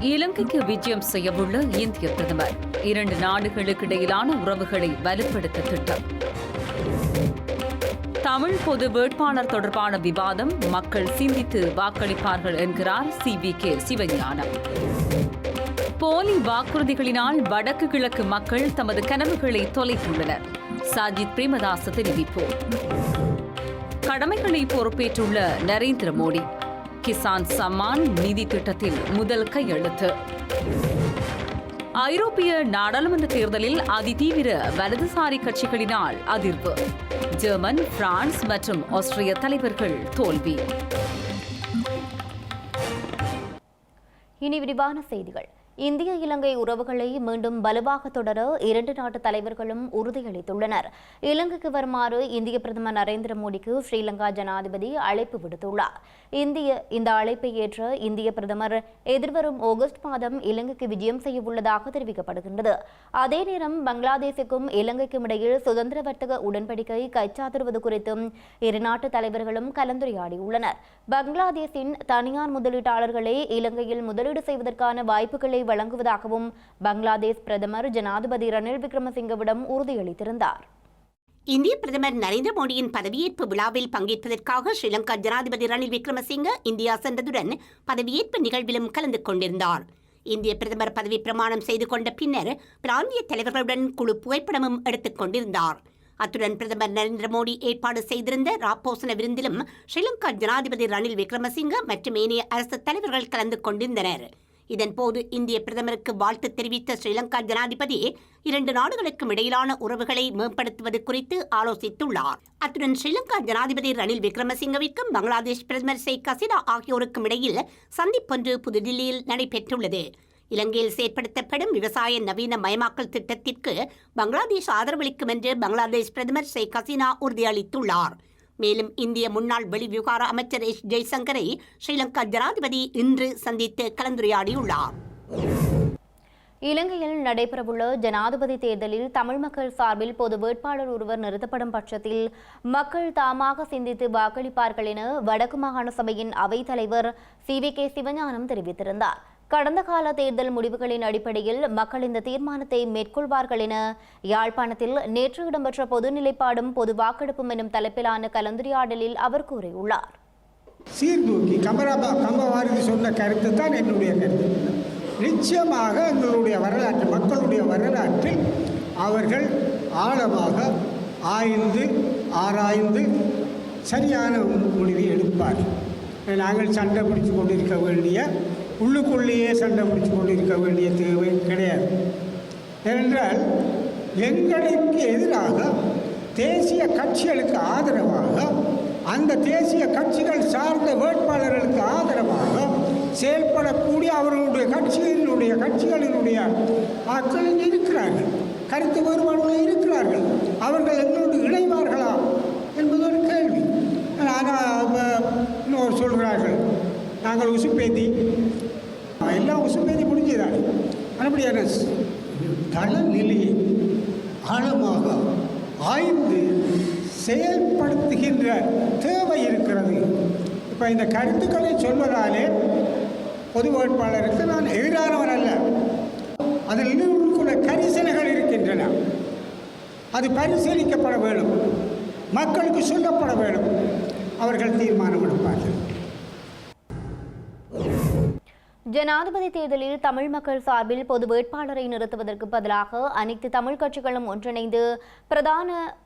இலங்கைக்கு விஜயம் செய்யவுள்ள இந்திய பிரதமர். இரண்டு நாடுகளுக்கு இடையிலான உறவுகளை வலுப்படுத்த திட்டம். தமிழ் பொது வேட்பாளர் தொடர்பான விவாதம் மக்கள் சிந்தித்து வாக்களிப்பார்கள் என்கிறார் சி வி கே சிவஞானம். போலி வாக்குறுதிகளினால் வடக்கு கிழக்கு மக்கள் தமது கனவுகளை தொலைத்துள்ளனர். சாஜித் பிரேமதாச தெரிவிப்பு. கடமைகளை பொறுப்பேற்றுள்ள நரேந்திர மோடி. கிசான் சம்மான் நிதி திட்டத்தில் முதல் கையெழுத்து. ஐரோப்பிய நாடாளுமன்ற தேர்தலில் அதிதீவிர வலதுசாரி கட்சிகளினால் அதிர்வு. ஜெர்மன் பிரான்ஸ் மற்றும் ஆஸ்திரிய தலைவர்கள் தோல்வி. இனி விரிவான செய்திகள். இந்திய இலங்கை உறவுகளை மீண்டும் வலுவாக தொடர இரண்டு நாட்டு தலைவர்களும் உறுதியளித்துள்ளனர். இலங்கைக்கு வருமாறு இந்திய பிரதமர் நரேந்திர மோடிக்கு ஸ்ரீலங்கா ஜனாதிபதி அழைப்பு விடுத்துள்ளார். இந்திய இந்த அழைப்பை ஏற்ற இந்திய பிரதமர் எதிர்வரும் ஆகஸ்ட் மாதம் இலங்கைக்கு விஜயம் செய்ய உள்ளதாக தெரிவிக்கப்படுகின்றது. அதே நேரம் பங்களாதேஷுக்கும் இலங்கைக்கும் இடையில் சுதந்திர வர்த்தக உடன்படிக்கை கைச்சாத்திடுவது குறித்தும் இரு நாட்டு தலைவர்களும் கலந்துரையாடியுள்ளனர். பங்களாதேஷின் தனியார் முதலீட்டாளர்களை இலங்கையில் முதலீடு செய்வதற்கான வாய்ப்புகளை வழங்குவதாகவும் பங்களாதேஷ் பிரதமர் ஜனாதிபதி ரணில் விக்ரமசிங்கவிடம் உறுதியளித்திருந்தார். இந்திய பிரதமர் நரேந்திர மோடியின் பதவியேற்பு விழாவில் பங்கேற்பதற்காக ஸ்ரீலங்கா ஜனாதிபதி ரணில் விக்ரமசிங்க இந்தியா சென்றதுடன் பதவியேற்பு நிகழ்விலும் கலந்து கொண்டிருந்தார். இந்திய பிரதமர் பதவி பிரமாணம் செய்து கொண்ட பின்னர் பிராந்திய தலைவர்களுடன் குழு புகைப்படமும் எடுத்துக் கொண்டிருந்தார். அத்துடன் பிரதமர் நரேந்திர மோடி ஏற்பாடு செய்திருந்த ராப்போசன விருந்திலும் ஸ்ரீலங்கா ஜனாதிபதி ரணில் விக்ரமசிங்க மற்றும் ஏனைய அரசு தலைவர்கள் கலந்து கொண்டிருந்தனர். இதன்போது இந்திய பிரதமருக்கு வாழ்த்து தெரிவித்த ஸ்ரீலங்கா ஜனாதிபதி இரண்டு நாடுகளுக்கும் இடையிலான உறவுகளை மேம்படுத்துவது குறித்து ஆலோசித்துள்ளார். அத்துடன் ஸ்ரீலங்கா ஜனாதிபதி ரணில் விக்ரமசிங்கவிற்கும் பங்களாதேஷ் பிரதமர் ஷேக் ஹசீனா ஆகியோருக்கும் இடையில் சந்திப்பொன்று புதுடில்லியில் நடைபெற்றுள்ளது. இலங்கையில் செயற்படுத்தப்படும் விவசாய நவீன மயமாக்கல் திட்டத்திற்கு பங்களாதேஷ் ஆதரவளிக்கும் என்று பங்களாதேஷ் பிரதமர் ஷேக் ஹசீனா உறுதியளித்துள்ளார். மேலும் இந்திய முன்னாள் வெளிவிவகார அமைச்சர் எஸ். ஜெய்சங்கரை ஸ்ரீலங்கா ஜனாதிபதி இன்று சந்தித்து கலந்துரையாடியுள்ளார். இலங்கையில் நடைபெறவுள்ள ஜனாதிபதி தேர்தலில் தமிழ் மக்கள் சார்பில் பொது வேட்பாளர் ஒருவர் நிறுத்தப்படும் பட்சத்தில் மக்கள் தாமாக சிந்தித்து வாக்களிப்பார்கள் என வடக்கு மாகாண சபையின் அவைத்தலைவர் சி. வி. கே. சிவஞானம் தெரிவித்திருந்தார். கடந்த கால தேர்தல் முடிவுகளின் அடிப்படையில் மக்கள் இந்த தீர்மானத்தை மேற்கொள்வார்கள் என யாழ்ப்பாணத்தில் நேற்று இடம்பெற்ற பொது நிலைப்பாடும் பொது வாக்கெடுப்பும் எனும் தலைப்பிலான கலந்துரையாடலில் அவர் கூறியுள்ளார். சீர்தூக்கி கமராபா சொன்ன கருத்து தான் என்னுடைய கருத்து. நிச்சயமாக எங்களுடைய வரலாற்று மக்களுடைய வரலாற்றில் அவர்கள் ஆழமாக ஆய்ந்து ஆராய்ந்து சரியான முடிவை எடுப்பார்கள். நாங்கள் சண்டை பிடிச்சு கொண்டிருக்க வேண்டிய உள்ளுக்குள்ளேயே சண்டை பிடிச்சு கொண்டிருக்க வேண்டிய தேவை கிடையாது. ஏனென்றால் எங்களுக்கு எதிராக தேசிய கட்சிகளுக்கு ஆதரவாக அந்த தேசிய கட்சிகள் சார்ந்த வேட்பாளர்களுக்கு ஆதரவாக செயல்படக்கூடிய அவர்களுடைய கட்சிகளினுடைய கட்சிகளினுடைய ஆட்கள் இருக்கிறார்கள். கருத்து வேறுபாடுகள் இருக்கிறார்கள். அவர்கள் எங்களோடு இணைவார்களா என்பது ஒரு கேள்வி. ஆனால் இன்னொரு சொல்கிறார்கள். நாங்கள் உசுப்பேத்தி எல்லாம் உசுப்பேத்தி முடிஞ்சுதான் அப்படியான தள நிலையை ஆழமாக ஆய்ந்து செயல்படுத்துகின்ற தேவை இருக்கிறது. இப்போ இந்த கருத்துக்களை சொல்வதாலே பொது வேட்பாளருக்கு நான் எதிரானவன் அல்ல. அதில் நிறுவனக்குள்ள கரிசனைகள் இருக்கின்றன. அது பரிசீலிக்கப்பட வேண்டும். மக்களுக்கு சொல்லப்பட வேண்டும். அவர்கள் தீர்மானம் எடுப்பார்கள். ஜனாதிபதி தேர்தலில் தமிழ் மக்கள் சார்பில் பொது வேட்பாளரை நிறுத்துவதற்கு பதிலாக அனைத்து தமிழ் கட்சிகளும் ஒன்றிணைந்து பிரதான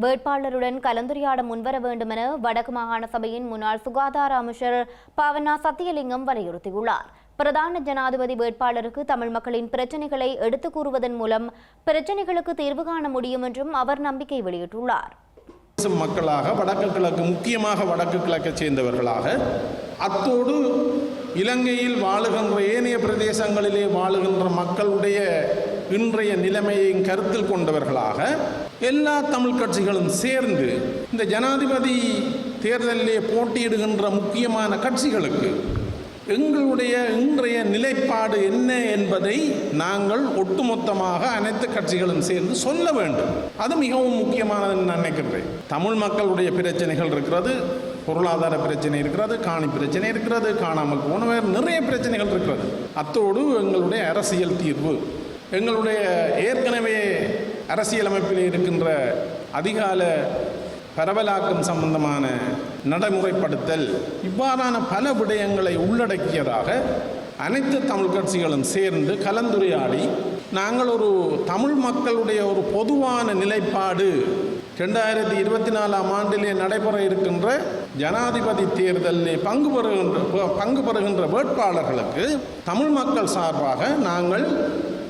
வேட்பாளருடன் கலந்துரையாட முன்வர வேண்டும் என வடக்கு மாகாண சபையின் முன்னாள் சுகாதார அமைச்சர் பாவனா சத்தியலிங்கம் வலியுறுத்தியுள்ளார். பிரதான ஜனாதிபதி வேட்பாளருக்கு தமிழ் மக்களின் பிரச்சினைகளை எடுத்துக் கூறுவதன் மூலம் பிரச்சினைகளுக்கு தீர்வு காண முடியும் என்றும் அவர் நம்பிக்கை வெளியிட்டுள்ளார். மக்களாக வடக்கு கிழக்கு முக்கியமாக வடக்கு கிழக்கை சேர்ந்தவர்களாக அத்தோடு இலங்கையில் வாழுகின்ற ஏனைய பிரதேசங்களிலே வாழுகின்ற மக்களுடைய இன்றைய நிலைமையையும் கருத்தில் கொண்டவர்களாக எல்லா தமிழ் கட்சிகளும் சேர்ந்து இந்த ஜனாதிபதி தேர்தலிலே போட்டியிடுகின்ற முக்கியமான கட்சிகளுக்கு எங்களுடைய இன்றைய நிலைப்பாடு என்ன என்பதை நாங்கள் ஒட்டுமொத்தமாக அனைத்து கட்சிகளும் சேர்ந்து சொல்ல வேண்டும். அது மிகவும் முக்கியமானது நான் நினைக்கின்றேன். தமிழ் மக்களுடைய பிரச்சனைகள் இருக்கிறது பொருளாதார பிரச்சனை இருக்கிறது காணி பிரச்சனை இருக்கிறது காணாமல் போனவர் நிறைய பிரச்சனைகள் இருக்கிறது. அத்தோடு எங்களுடைய அரசியல் தீர்வு. எங்களுடைய ஏற்கனவே அரசியலமைப்பில் இருக்கின்ற அதிகால பரவலாக்கம் சம்பந்தமான நடைமுறைப்படுத்தல் இவ்வாறான பல விடயங்களை உள்ளடக்கியதாக அனைத்து தமிழ் கட்சிகளும் சேர்ந்து கலந்துரையாடி நாங்கள் ஒரு தமிழ் மக்களுடைய ஒரு பொதுவான நிலைப்பாடு. ரெண்டாயிரத்தி இருபத்தி நாலாம் ஆண்டிலே நடைபெற இருக்கின்ற ஜனாதிபதி தேர்தலில் பங்கு பெறுகின்ற பங்கு பெறுகின்ற வேட்பாளர்களுக்கு தமிழ் மக்கள் சார்பாக நாங்கள்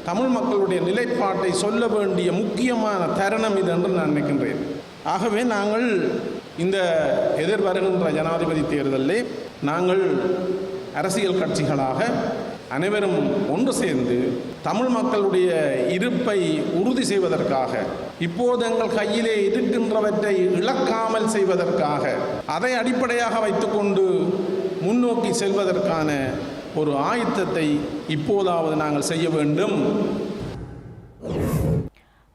தமிழ் மக்களுடைய நிலைப்பாட்டை சொல்ல வேண்டிய முக்கியமான தருணம் இது என்று நான் நினைக்கின்றேன். ஆகவே நாங்கள் இந்த எதிர்வருகின்ற ஜனாதிபதி தேர்தலிலே நாங்கள் அரசியல் கட்சிகளாக அனைவரும் ஒன்று சேர்ந்து தமிழ் மக்களுடைய இருப்பை உறுதி செய்வதற்காக இப்போது எங்கள் கையிலே இருக்கின்றவற்றை இழக்காமல் செய்வதற்காக அதை அடிப்படையாக வைத்துக்கொண்டு முன்னோக்கி செல்வதற்கான ஒரு ஆயத்தத்தை இப்போதாவது நாங்கள் செய்ய வேண்டும்.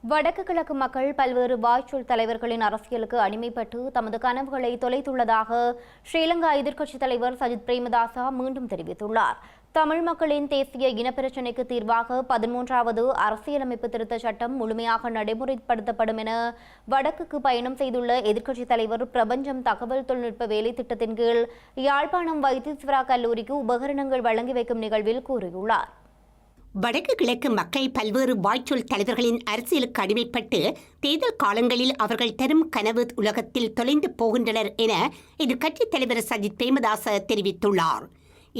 வடக்கு கிழக்கு மக்கள் பல்வேறு வாய்ச்சொல் தலைவர்களின் அரசியலுக்கு அடிமைப்பட்டு தமது கனவுகளை தொலைத்துள்ளதாக ஸ்ரீலங்கா எதிர்க்கட்சித் தலைவர் சஜித் பிரேமதாசா மீண்டும் தெரிவித்துள்ளார். தமிழ் மக்களின் தேசிய இனப்பிரச்சினைக்கு தீர்வாக பதிமூன்றாவது அரசியலமைப்பு திருத்த சட்டம் முழுமையாக நடைமுறைப்படுத்தப்படும் என வடக்குக்கு பயணம் செய்துள்ள எதிர்க்கட்சித் தலைவர் பிரபஞ்சம் தகவல் தொழில்நுட்ப வேலை திட்டத்தின் கீழ் யாழ்ப்பாணம் வைத்தீஸ்வரா கல்லூரிக்கு உபகரணங்கள் வழங்கி வைக்கும் நிகழ்வில் கூறியுள்ளார். வடக்கு கிழக்கு மக்கள் பல்வேறு வாய்ச்சொல் தலைவர்களின் அரசியலுக்கு அடிமைப்பட்டு தேர்தல் காலங்களில் அவர்கள் தரும் கனவு உலகத்தில் தொலைந்து போகின்றனர் என எதிர்க்கட்சித் தலைவர் சஜித் பிரேமதாச தெரிவித்துள்ளார்.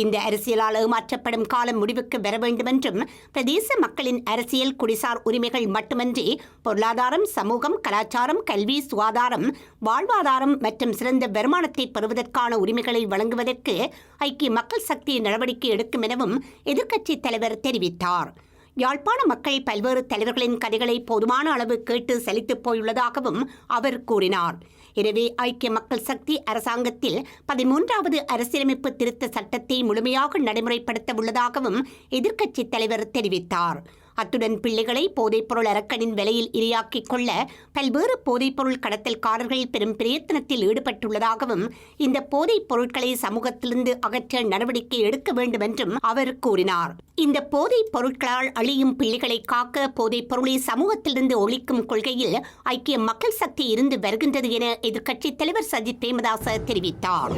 இந்த அரசியலால் ஏமாற்றப்படும் காலம் முடிவுக்கு வர வேண்டுமென்றும் பிரதேச மக்களின் அரசியல் குடிசார் உரிமைகள் மட்டுமன்றி பொருளாதாரம் சமூகம் கலாச்சாரம் கல்வி சுகாதாரம் வாழ்வாதாரம் மற்றும் சிறந்த வருமானத்தை பெறுவதற்கான உரிமைகளை வழங்குவதற்கு ஐக்கிய மக்கள் சக்தி நடவடிக்கை எடுக்கும் எனவும் எதிர்க்கட்சித் தலைவர் தெரிவித்தார். யாழ்ப்பாண மக்கள் பல்வேறு தலைவர்களின் கதைகளை போதுமான அளவு கேட்டு சலித்துப் போயுள்ளதாகவும் அவர் கூறினார். எனவே ஐக்கிய மக்கள் சக்தி அரசாங்கத்தில் பதிமூன்றாவது அரசியலமைப்பு திருத்த சட்டத்தை முழுமையாக நடைமுறைப்படுத்த உள்ளதாகவும் எதிர்க்கட்சித் தலைவர் தெரிவித்தார். அத்துடன் பிள்ளைகளை போதைப்பொருள் அரக்கனின் விலையில் இரையாக்கிக் கொள்ள பல்வேறு போதைப்பொருள் கடத்தல்காரர்கள் பெரும் பிரயத்தனத்தில் ஈடுபட்டுள்ளதாகவும் இந்த போதைப் பொருட்களை சமூகத்திலிருந்து அகற்ற நடவடிக்கை எடுக்க வேண்டும் என்றும் அவர் கூறினார். இந்த போதைப் பொருட்களால் அழியும் பிள்ளைகளை காக்க போதைப் பொருளை சமூகத்திலிருந்து ஒழிக்கும் கொள்கையில் ஐக்கிய மக்கள் சக்தி இருந்து வருகின்றது என எதிர்க்கட்சித் தலைவர் சஜித் பிரேமதாச தெரிவித்தார்.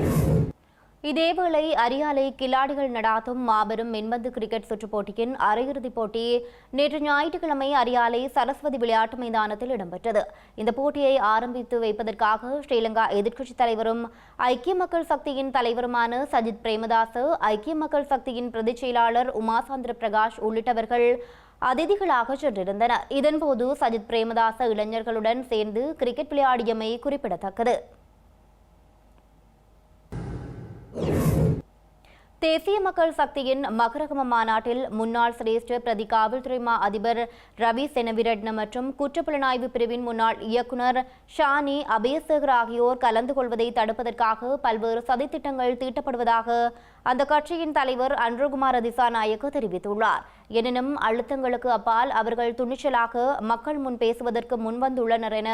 இதேவேளை அரியாலை கில்லாடிகள் நடாத்தும் மாபெரும் மென்பந்து கிரிக்கெட் சுற்றுப் போட்டியின் அரையிறுதிப் போட்டி நேற்று ஞாயிற்றுக்கிழமை அரியாலை சரஸ்வதி விளையாட்டு மைதானத்தில் இடம்பெற்றது. இந்த போட்டியை ஆரம்பித்து வைப்பதற்காக ஸ்ரீலங்கா எதிர்க்கட்சித் தலைவரும் ஐக்கிய மக்கள் சக்தியின் தலைவருமான சஜித் பிரேமதாசு ஐக்கிய மக்கள் சக்தியின் பிரதிச் செயலாளர் உமாசாந்திர பிரகாஷ் உள்ளிட்டவர்கள் அதிதிகளாக சென்றிருந்தனர். இதன்போது சஜித் பிரேமதாச இளைஞர்களுடன் சேர்ந்து கிரிக்கெட் விளையாடியமை குறிப்பிடத்தக்கது. தேசிய மக்கள் சக்தியின் மகரகம மாநாட்டில் முன்னாள் சிரேஷ்ட பிரதி காவல்துறை மா அதிபர் ரவி செனவிரட்ன மற்றும் குற்றப்புலனாய்வு பிரிவின் முன்னாள் இயக்குனர் ஷானி அபயசேகர் ஆகியோர் கலந்து கொள்வதை தடுப்பதற்காக பல்வேறு சதித்திட்டங்கள் தீட்டப்படுவதாக அந்த கட்சியின் தலைவர் அன்ருகுமார் திசாநாயக்க தெரிவித்துள்ளார். எனினும் அழுத்தங்களுக்கு அப்பால் அவர்கள் துணிச்சலாக மக்கள் முன் பேசுவதற்கு முன்வந்துள்ளனர் என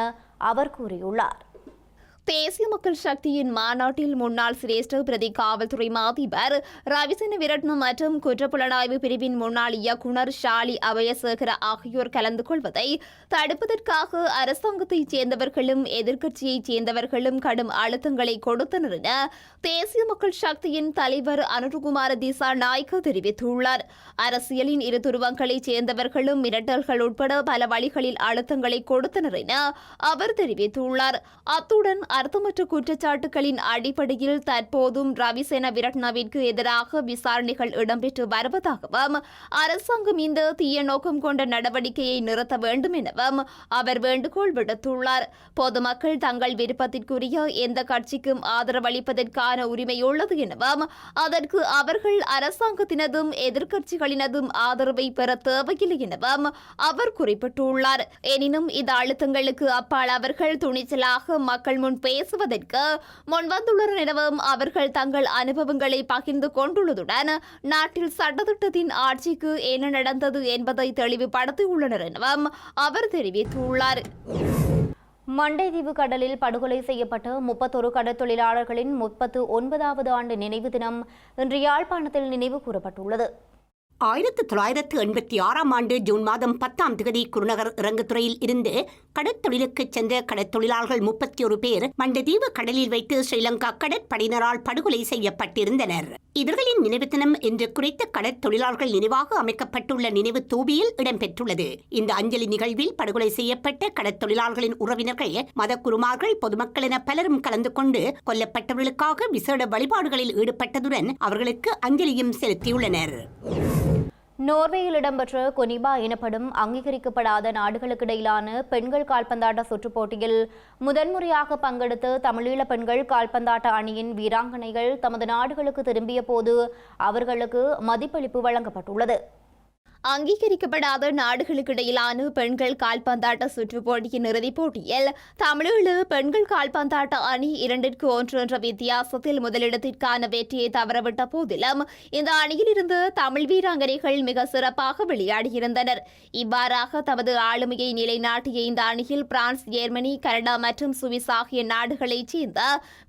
அவர் கூறியுள்ளார். தேசிய மக்கள் சக்தியின் மாநாட்டில் முன்னாள் சிரேஷ்ட பிரதி காவல்துறை மாதிபர் ரவிசன விரட்னம் மற்றும் குற்றப்புலனாய்வு பிரிவின் முன்னாள் இயக்குனர் ஷாலி அபயசேகர ஆகியோர் கலந்து கொள்வதை தடுப்பதற்காக அரசாங்கத்தைச் சேர்ந்தவர்களும் எதிர்க்கட்சியைச் சேர்ந்தவர்களும் கடும் அழுத்தங்களை கொடுத்தனர் என தேசிய மக்கள் சக்தியின் தலைவர் அனுருகுமார திசா நாய்க்கு தெரிவித்துள்ளார். அரசியலின் இரு துருவங்களைச் சேர்ந்தவர்களும் மிரட்டல்கள் உட்பட பல வழிகளில் அழுத்தங்களை கொடுத்தனர் என அவர் தெரிவித்துள்ளார். அத்துடன் அர்த்தமற்ற குற்றச்சாட்டுகளின் அடிப்படையில் தற்போதும் ரவிசேன விரட்னவிற்கு எதிராக விசாரணைகள் இடம்பெற்று வருவதாகவும் அரசாங்கம் இந்த தீய நோக்கம் கொண்ட நடவடிக்கையை நிறுத்த வேண்டும் எனவும் அவர் வேண்டுகோள் விடுத்துள்ளார். பொதுமக்கள் தங்கள் விருப்பத்திற்குரிய எந்த கட்சிக்கும் ஆதரவளிப்பதற்கான உரிமை உள்ளது எனவும் அதற்கு அவர்கள் அரசாங்கத்தினதும் எதிர்க்கட்சிகளினதும் ஆதரவை பெற தேவையில்லை எனவும் அவர் குறிப்பிட்டுள்ளார். எனினும் இந்த அழுத்தங்களுக்கு அப்பால் அவர்கள் துணிச்சலாக மக்கள் முன் பேசுவதற்கு முன்வந்துள்ளனர் எனவும் அவர்கள் தங்கள் அனுபவங்களை பகிர்ந்து கொண்டுள்ளதுடன் நாட்டில் சட்டத்திட்டத்தின் ஆட்சிக்கு என்ன நடந்தது என்பதை தெளிவுபடுத்தியுள்ளனர் எனவும் அவர் தெரிவித்துள்ளார். மண்டைதீவு கடலில் படுகொலை செய்யப்பட்ட முப்பத்தொரு கடற்தொழிலாளர்களின் முப்பத்து ஒன்பதாவது ஆண்டு நினைவு தினம் இன்று யாழ்ப்பாணத்தில் நினைவு கூறப்பட்டுள்ளது. ஆயிரத்து தொள்ளாயிரத்து எண்பத்தி ஆறாம் ஆண்டு ஜூன் மாதம் பத்தாம் தேதி குருநகர் இறங்குத்துறையில் இருந்து கடற்தொழிலுக்கு சென்ற கடற்தொழிலாளர்கள் முப்பத்தி ஒரு பேர் மண்டதீவு கடலில் வைத்து ஸ்ரீலங்கா கடற்படையினரால் படுகொலை செய்யப்பட்டிருந்தனர். இவர்களின் நினைவு தினம் இன்று குறித்த கடற்தொழிலாளர்கள் நினைவாக அமைக்கப்பட்டுள்ள நினைவு தூபியில் இடம்பெற்றுள்ளது. இந்த அஞ்சலி நிகழ்வில் படுகொலை செய்யப்பட்ட கடற் தொழிலாளர்களின் உறவினர்கள் மதக்குருமார்கள் பொதுமக்கள் என பலரும் கலந்து கொண்டு கொல்லப்பட்டவர்களுக்காக விசேட வழிபாடுகளில் ஈடுபட்டதுடன் அவர்களுக்கு அஞ்சலியும் செலுத்தியுள்ளனர். நோர்வேயில் இடம்பெற்ற கொனிபா எனப்படும் அங்கீகரிக்கப்படாத நாடுகளுக்கிடையிலான பெண்கள் கால்பந்தாட்ட சுற்றுப் போட்டியில் முதன்முறையாக பங்கெடுத்த தமிழீழ பெண்கள் கால்பந்தாட்ட அணியின் வீராங்கனைகள் தமது நாடுகளுக்கு திரும்பிய போது அவர்களுக்கு மதிப்பளிப்பு வழங்கப்பட்டுள்ளது. அங்கீகரிக்கப்படாத நாடுகளுக்கிடையிலான பெண்கள் கால்பந்தாட்ட சுற்றுப் போட்டியின் இறுதிப் போட்டியில் தமிழீழ பெண்கள் கால்பந்தாட்ட அணி இரண்டிற்கு ஒன்று என்ற வித்தியாசத்தில் முதலிடத்திற்கான வெற்றியை தவறவிட்ட போதிலும் இந்த அணியிலிருந்து தமிழ் வீராங்கனைகள் மிக சிறப்பாக விளையாடியிருந்தனர். இவ்வாறாக தமது ஆளுமையை நிலைநாட்டிய இந்த அணியில் பிரான்ஸ் ஜெர்மனி கனடா மற்றும் சுவிஸ் ஆகிய நாடுகளைச் சேர்ந்த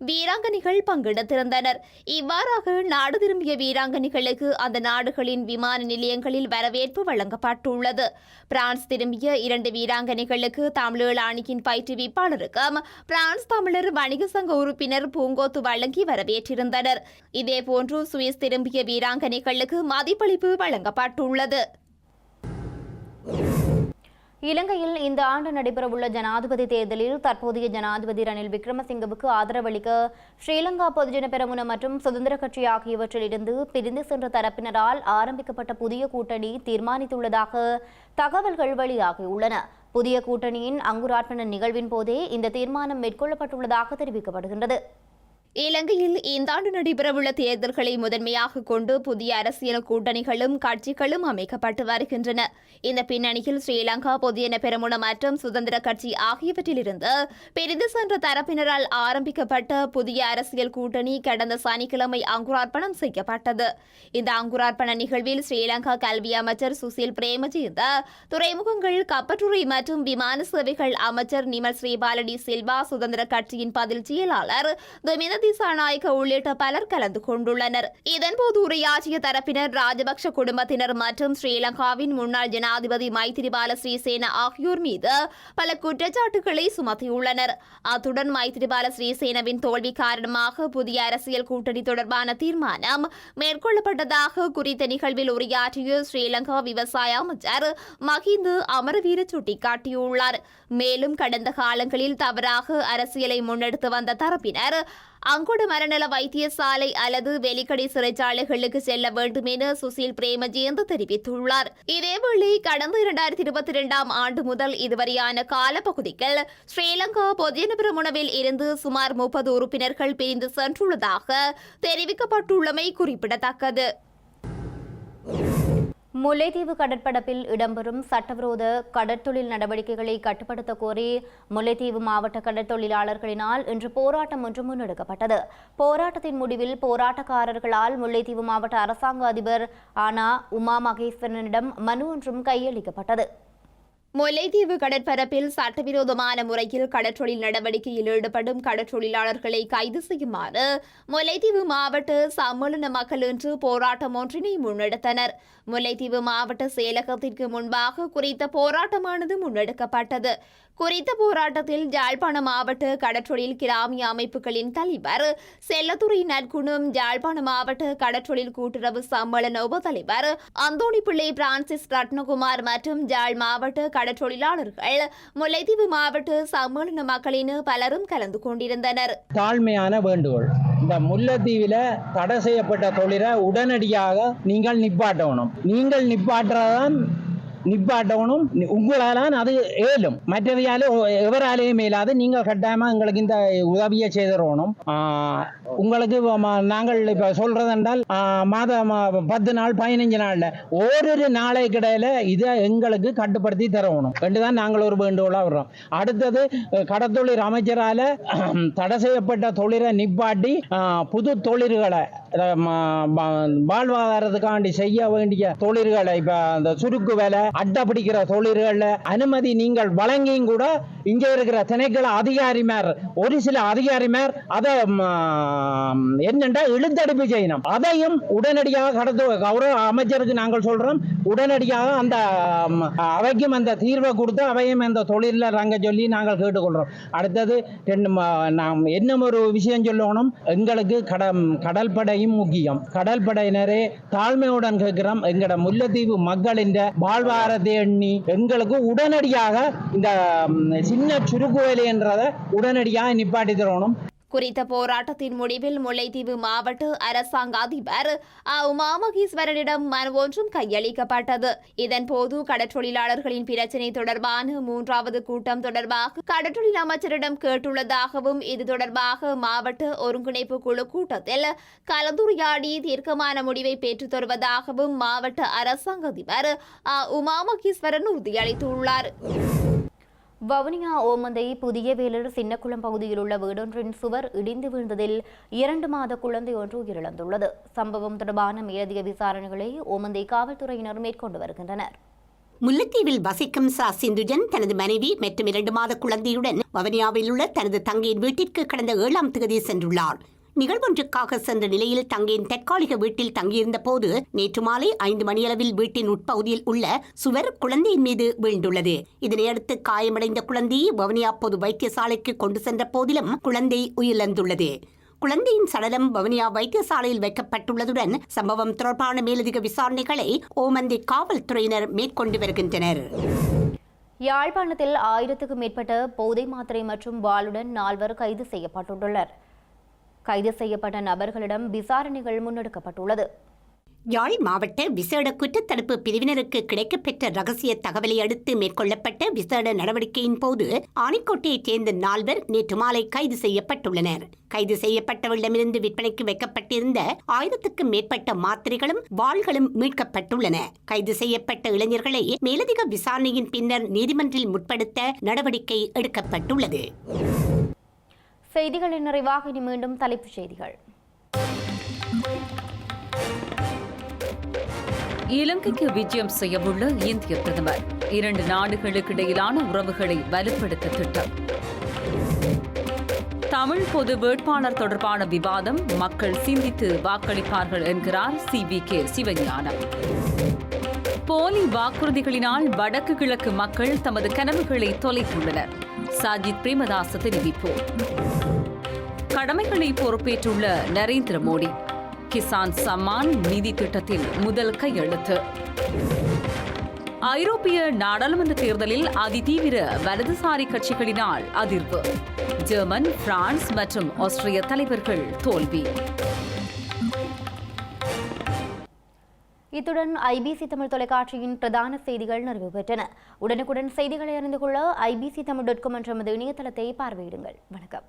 வீராங்கனைகள் பங்கெடுத்திருந்தனர். இவ்வாறாக நாடு திரும்பிய வீராங்கனைகளுக்கு அந்த நாடுகளின் விமான நிலையங்களில் வரவேற்பு வழங்கப்பட்டுள்ளது. பிரான்ஸ் திரும்பிய இரண்டு வீராங்கனைகளுக்கு தமிழீழ அணியின் பயிற்றுவிப்பாளருக்கும் பிரான்ஸ் தமிழர் வணிக சங்க உறுப்பினர் பூங்கோத்து வழங்கி வரவேற்றிருந்தனர். இதேபோன்று சுவிஸ் திரும்பிய வீராங்கனைகளுக்கு மதிப்பளிப்பு வழங்கப்பட்டுள்ளது. இலங்கையில் இந்த ஆண்டு நடைபெறவுள்ள ஜனாதிபதி தேர்தலில் தற்போதைய ஜனாதிபதி ரணில் விக்ரமசிங்கவுக்கு ஆதரவளிக்க ஸ்ரீலங்கா பொதுஜன பெரமுன மற்றும் சுதந்திர கட்சி ஆகியவற்றில் இருந்து பிரிந்து சென்ற தரப்பினரால் ஆரம்பிக்கப்பட்ட புதிய கூட்டணி தீர்மானித்துள்ளதாக தகவல்கள் வெளியாகியுள்ளன. புதிய கூட்டணியின் அங்குரார்ப்பண நிகழ்வின் போதே இந்த தீர்மானம் மேற்கொள்ளப்பட்டுள்ளதாக தெரிவிக்கப்படுகின்றது. இலங்கையில் இந்த ஆண்டு நடைபெறவுள்ள தேர்தல்களை முதன்மையாக கொண்டு புதிய அரசியல் கூட்டணிகளும் கட்சிகளும் அமைக்கப்பட்டு வருகின்றன. இந்த பின்னணியில் ஸ்ரீலங்கா பொதுஜன பெரமுன மற்றும் சுதந்திர கட்சி ஆகியவற்றிலிருந்து பிரிந்து சென்ற தரப்பினரால் ஆரம்பிக்கப்பட்ட புதிய அரசியல் கூட்டணி கடந்த சனிக்கிழமை அங்குரார்ப்பணம் செய்யப்பட்டது. இந்த அங்குரார்ப்பண நிகழ்வில் ஸ்ரீலங்கா கல்வி அமைச்சர் சுசில் பிரேமஜீந்த துறைமுகங்கள் கப்பற்றுறை மற்றும் விமான சேவைகள் அமைச்சர் நிமல் ஸ்ரீபாலடி சில்வா சுதந்திர கட்சியின் பதில் செயலாளர் துமினதி திசாநாயக உள்ளிட்ட பலர் கலந்து கொண்டுள்ளனர். இதன்போது உரையாற்றிய தரப்பினர் ராஜபக்ஷ குடும்பத்தினர் மற்றும் ஸ்ரீலங்காவின் முன்னாள் ஜனாதிபதி மைத்திரிபால ஸ்ரீசேன ஆகியோர் மீது பல குற்றச்சாட்டுகளை சுமத்தியுள்ளனர். அத்துடன் மைத்திரிபால ஸ்ரீசேனவின் தோல்வி காரணமாக புதிய அரசியல் கூட்டணி தொடர்பான தீர்மானம் மேற்கொள்ளப்பட்டதாக குறித்த நிகழ்வில் உரையாற்றிய ஸ்ரீலங்கா விவசாய அமைச்சர் மஹிந்து அமரவீர சுட்டிக்காட்டியுள்ளார். மேலும் கடந்த காலங்களில் தவறாக அரசியலை முன்னெடுத்து வந்த தரப்பினர் அங்குடு மரநல வைத்தியசாலை அல்லது வெலிக்கடி சிறைச்சாலைகளுக்கு செல்ல வேண்டும் என சுசில் பிரேமஜயந்த் தெரிவித்துள்ளார். இதேவேளை கடந்த இரண்டாயிரத்தி இருபத்தி இரண்டாம் ஆண்டு முதல் இதுவரையான காலப்பகுதியில் ஸ்ரீலங்கா பொதுஜனபிரமுனவில் இருந்து சுமார் முப்பது உறுப்பினர்கள் பிரிந்து சென்றுள்ளதாக தெரிவிக்கப்பட்டுள்ளமை குறிப்பிடத்தக்கது. முல்லைத்தீவு கடற்படப்பில் இடம்பெறும் சட்டவிரோத கடற்தொழில் நடவடிக்கைகளை கட்டுப்படுத்த கோரி முல்லைத்தீவு மாவட்ட கடற்தொழிலாளர்களினால் இன்று போராட்டம் ஒன்று முன்னெடுக்கப்பட்டது. போராட்டத்தின் முடிவில் போராட்டக்காரர்களால் முல்லைத்தீவு மாவட்ட அரசாங்க அதிபர் ஆனா உமா மகேஸ்வரனிடம் மனு ஒன்றும் கையளிக்கப்பட்டது. முல்லைத்தீவு கடற்பரப்பில் சட்டவிரோதமான முறையில் கடற்றொழில் நடவடிக்கையில் ஈடுபடும் கடற்றொழிலாளர்களை கைது செய்யுமாறு முல்லைத்தீவு மாவட்ட சம்மேளன மக்கள் இன்று போராட்டம் ஒன்றினை முன்னெடுத்தனர். முல்லைத்தீவு மாவட்ட செயலகத்திற்கு முன்பாக குறித்த போராட்டமானது முன்னெடுக்கப்பட்டது. குறித்த போராட்டத்தில் யாழ்ப்பாண மாவட்ட கடற்றொழில் கிராமிய அமைப்புகளின் தலைவர் செல்லத்துறை நற்குணம் யாழ்ப்பாண மாவட்ட கடற்றொழில் கூட்டுறவு சம்மேளன உபத்தலைவர் அந்தோணி பிள்ளை பிரான்சிஸ் ரத்னகுமார் மற்றும் யாழ் மாவட்ட கடற்றொழிலாளர்கள் முல்லைத்தீவு மாவட்ட சம்மேளன மக்களின் பலரும் கலந்து கொண்டிருந்தனர். தாழ்மையான வேண்டுகோள். இந்த முல்லைத்தீவில தடை செய்யப்பட்ட தொழிலை உடனடியாக நீங்கள் நிப்பாட்டணும். நீங்கள் நிப்பாட்டுறதான் நிப்பாட்டணும் உங்களாலான் அது ஏலும். மற்றவையாலும் எவராலேயும் இல்லாது நீங்கள் கட்டாயமாக எங்களுக்கு இந்த உதவியை செய்திடணும். உங்களுக்கு நாங்கள் இப்போ சொல்கிறது என்றால் மாதம் பத்து நாள் பதினஞ்சு நாளில் ஓரிரு நாளை கிடையில இதை எங்களுக்கு கட்டுப்படுத்தி தரணும். என்று தான் நாங்கள் ஒரு வேண்டுகோளாக வர்றோம். அடுத்தது கடத்தொழில் அமைச்சரால் தடை செய்யப்பட்ட தொழிலை நிப்பாட்டி புது தொழில்களை வாழ்வாதாரத்துக்காண்டி செய்ய வேண்டிய தொழில்களை இப்போ அந்த சுருக்கு வேலை அட்டை பிடிக்கிற தொழில்களில் அனுமதி நீங்கள் வழங்கியும் கூட இங்கே இருக்கிற திணைக்கள அதிகாரிமார் ஒரு சில அதிகாரிமார் அதை என்னென்றா இழுத்தடிப்பு செய்யணும். அதையும் உடனடியாக கடத்து கௌரவ அமைச்சருக்கு நாங்கள் சொல்றோம். உடனடியாக அந்த அவைக்கும் அந்த தீர்வை கொடுத்து அவையும் அந்த தொழிலில் ரங்க சொல்லி நாங்கள் கேட்டுக்கொள்றோம். அடுத்தது ரெண்டு நாம் இன்னும் ஒரு விஷயம் சொல்லணும். எங்களுக்கு கட கடற்படையும் முக்கியம். கடற்படையினரே தாழ்மையுடன் கேட்கிறோம். எங்களோட முல்லைத்தீவு மக்களின் அதிகாரத்தை எண்ணி எங்களுக்கு உடனடியாக இந்த சின்ன சுருக்குவேலை என்றதை உடனடியாக நிப்பாட்டி தரணும். குறித்த போராட்டத்தின் முடிவில் முல்லைத்தீவு மாவட்ட அரசாங்க அதிபர் அ. உமாமகேஸ்வரனிடம் மனு ஒன்றும் கையளிக்கப்பட்டது இதன்போது கடற்றொழிலாளர்களின் பிரச்சினை தொடர்பான மூன்றாவது கூட்டம் தொடர்பாக கடற்றொழில் அமைச்சரிடம் கேட்டுள்ளதாகவும் இது தொடர்பாக மாவட்ட ஒருங்கிணைப்பு குழு கூட்டத்தில் கலந்துரையாடி தீர்க்கமான முடிவை பெற்றுத் தருவதாகவும் மாவட்ட அரசாங்க அதிபர் அ. உமாமகேஸ்வரன் உறுதியளித்துள்ளார் வவுனியா ஓமந்தை புதிய வேலூர் சின்னக்குளம் பகுதியில் உள்ள வீடொன்றின் சுவர் இடிந்து விழுந்ததில் இரண்டு மாத குழந்தை ஒன்று உயிரிழந்துள்ளது. சம்பவம் தொடர்பான மேலதிக விசாரணைகளை ஓமந்தை காவல்துறையினர் மேற்கொண்டு வருகின்றனர். முல்லைத்தீவில் வசிக்கும் சா. சிந்துஜன் தனது மனைவி மற்றும் இரண்டு மாத குழந்தையுடன் வவனியாவில் உள்ள தனது தங்கையின் வீட்டிற்கு கடந்த ஏழாம் தேதி சென்றுள்ளார். நிகழ்வொன்றுக்காக சென்ற நிலையில் தங்கையின் தற்காலிக வீட்டில் தங்கியிருந்த போது நேற்று மாலை ஐந்து மணியளவில் வீட்டின் உட்பகுதியில் உள்ள சுவர் குழந்தையின் மீது வீழ்ந்துள்ளது. இதனையடுத்து காயமடைந்த குழந்தையை வவுனியா பொது வைத்தியசாலைக்கு கொண்டு சென்ற போதிலும் குழந்தை உயிரிழந்துள்ளது. குழந்தையின் சடலம் வவுனியா வைத்தியசாலையில் வைக்கப்பட்டுள்ளதுடன் சம்பவம் தொடர்பான மேலதிக விசாரணைகளை ஓமந்தி காவல்துறையினர் மேற்கொண்டு வருகின்றனர். யாழ்ப்பாணத்தில் ஆயிரத்துக்கும் மேற்பட்ட போதை மாத்திரை மற்றும் வாளுடன் நால்வர் கைது செய்யப்பட்டுள்ளனர். கைது செய்யப்பட்ட நபர்களிடம் விசாரணைகள் முன்னெடுக்கப்பட்டுள்ளது. யாழ் மாவட்ட விசேட குற்றத்தடுப்பு பிரிவினருக்கு கிடைக்கப்பெற்ற ரகசிய தகவலை அடுத்து மேற்கொள்ளப்பட்ட விசேட நடவடிக்கையின் போது ஆணிக்கோட்டையைச் சேர்ந்த நால்வர் நேற்று மாலை கைது செய்யப்பட்டுள்ளனர். கைது செய்யப்பட்டவர்களிடமிருந்து விற்பனைக்கு வைக்கப்பட்டிருந்த ஆயிரத்துக்கும் மேற்பட்ட மாத்திரைகளும் வாள்களும் மீட்கப்பட்டுள்ளன. கைது செய்யப்பட்ட இளைஞர்களை மேலதிக விசாரணையின் பின்னர் நீதிமன்றில் முற்படுத்த நடவடிக்கை எடுக்கப்பட்டுள்ளது. செய்திகளின் நிறைவாக இனி மீண்டும் தலைப்புச் செய்திகள். இலங்கைக்கு விஜயம் செய்யவுள்ள இந்திய பிரதமர் இரண்டு நாடுகளுக்கு இடையிலான உறவுகளை வலுப்படுத்த திட்டம். தமிழ் பொது வேட்பாளர் தொடர்பான விவாதம் மக்கள் சிந்தித்து வாக்களிப்பார்கள் என்கிறார் சி வி கே சிவஞானம். போலி வாக்குறுதிகளினால் வடக்கு கிழக்கு மக்கள் தமது கனவுகளை தொலைத்துள்ளனர். சாஜித் பிரேமதாச தெரிவிப்பு. கடமைகளை பொறுப்பேற்றுள்ள நரேந்திர மோடி. கிசான் சம்மான் நிதி திட்டத்தில் முதல் கையெழுத்து. ஐரோப்பிய நாடாளுமன்ற தேர்தலில் அதிதீவிர வலதுசாரி கட்சிகளினால் அதிர்வு. ஜெர்மன் பிரான்ஸ் மற்றும் ஆஸ்திரிய தலைவர்கள் தோல்வி. இத்துடன் ஐபிசி தமிழ் தொலைக்காட்சியின் பிரதான செய்திகள் நிறைவு பெற்றன. உடனுக்குடன் செய்திகளை அறிந்து கொள்ள ஐபிசி தமிழ் டாட் காம் என்ற இணையதளத்தை பார்வையிடுங்கள். வணக்கம்.